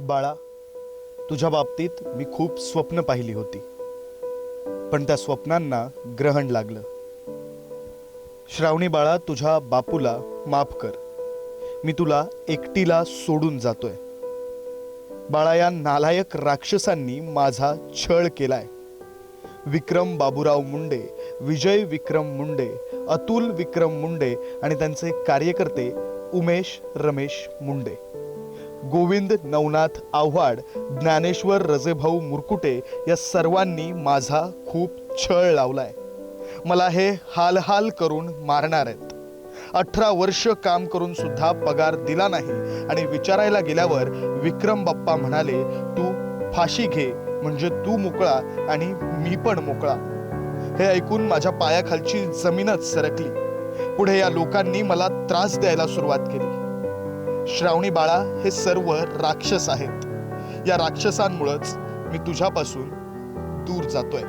बाळा तुझ्या बाबतीत मी खूप स्वप्न पाहिली होती. पण त्या स्वप्नांना ग्रहण लागलं. श्रावणी बाळा तुझ्या बापूला माफ कर. मी तुला एकटीला सोडून जातोय. बाळा या नालायक राक्षसांनी माझा छळ केलाय. विक्रम बाबूराव मुंडे विजय विक्रम मुंडे अतुल विक्रम मुंडे आणि त्यांचे कार्यकर्ते उमेश रमेश मुंडे. गोविंद नवनाथ आव्हाड ज्ञानेश्वर रजेभाऊ मुरकुटे या सर्वांनी माझा खूप छळ लावलाय. मला हे हालहाल करून मारणार आहेत. अठरा वर्ष काम करून सुद्धा पगार दिला नाही आणि विचारायला गेल्यावर विक्रम बाप्पा म्हणाले तू फाशी घे म्हणजे तू मोकळा आणि मी पण मोकळा. हे ऐकून माझ्या पायाखालची जमीनच सरकली. पुढे या लोकांनी मला त्रास द्यायला सुरुवात केली. श्रावणी बाळा हे सर्व राक्षस आहेत. या राक्षसांमुळंच मी तुझ्यापासून दूर जातोय.